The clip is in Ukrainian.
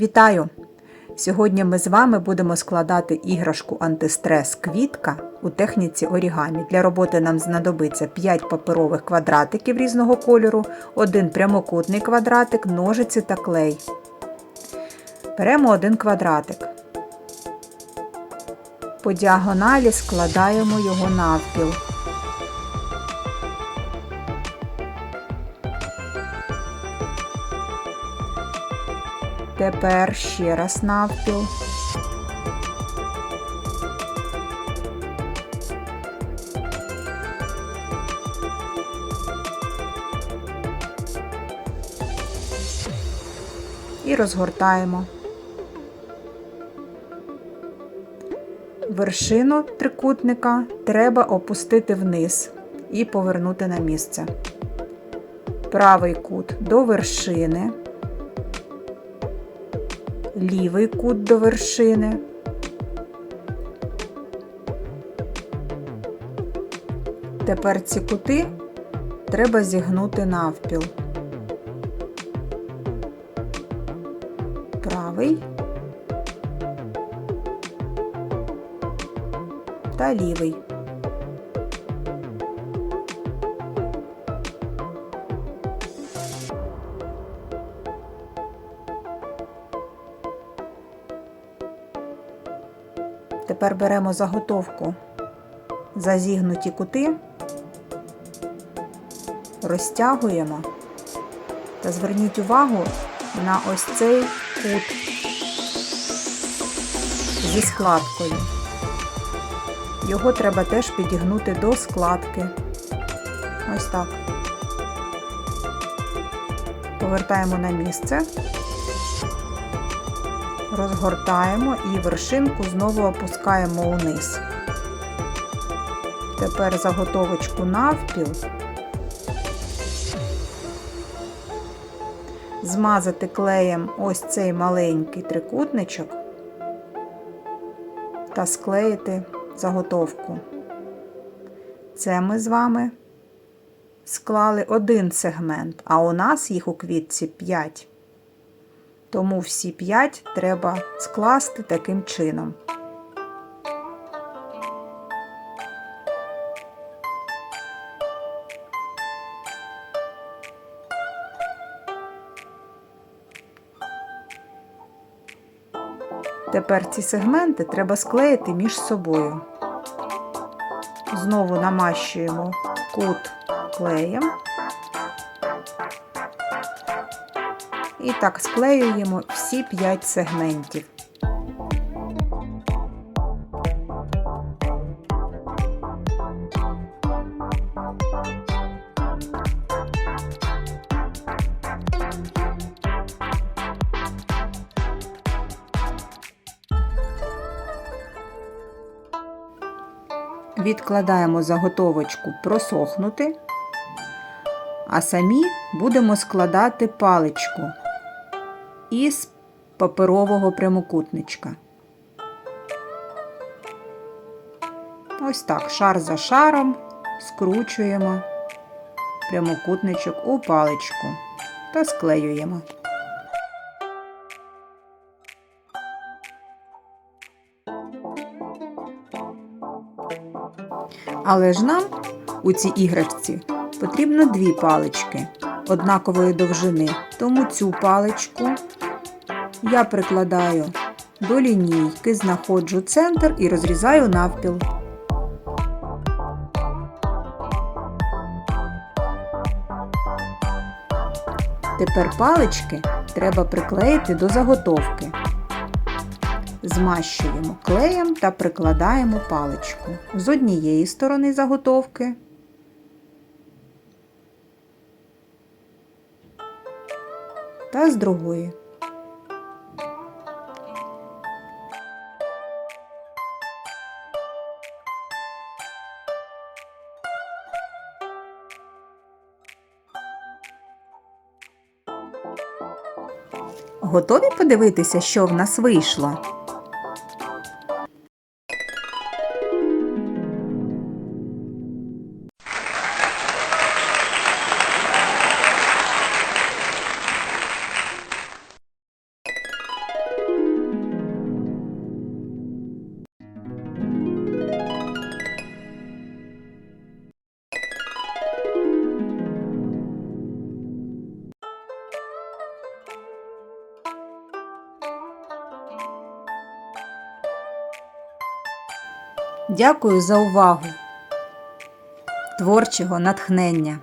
Вітаю! Сьогодні ми з вами будемо складати іграшку антистрес квітка у техніці орігамі. Для роботи нам знадобиться 5 паперових квадратиків різного кольору, один прямокутний квадратик, ножиці та клей. Беремо один квадратик. По діагоналі складаємо його навпіл. Тепер ще раз навпіл. І розгортаємо. Вершину трикутника треба опустити вниз і повернути на місце. Правий кут до вершини лівий кут до вершини. Тепер ці кути треба зігнути навпіл. Правий та лівий. Тепер беремо заготовку за зігнуті кути, розтягуємо та зверніть увагу на ось цей кут зі складкою. Його треба теж підігнути до складки. Ось так. Повертаємо на місце розгортаємо і вершинку знову опускаємо униз. Тепер заготовочку навпіл, змазати клеєм ось цей маленький трикутничок та склеїти заготовку. Це ми з вами склали один сегмент, а у нас їх у квітці 5. Тому всі 5 треба скласти таким чином. Тепер ці сегменти треба склеїти між собою. Знову намащуємо кут клеєм. І так склеюємо всі 5 сегментів. Відкладаємо заготовочку просохнути, а самі будемо складати паличку із паперового прямокутничка. Ось так, шар за шаром скручуємо прямокутничок у паличку та склеюємо. Але ж нам у цій іграшці потрібно дві палички однакової довжини, тому цю паличку я прикладаю до лінійки, знаходжу центр і розрізаю навпіл. Тепер палички треба приклеїти до заготовки. Змащуємо клеєм та прикладаємо паличку з однієї сторони заготовки та з другої. Готові подивитися, що в нас вийшло? Дякую за увагу! Творчого натхнення!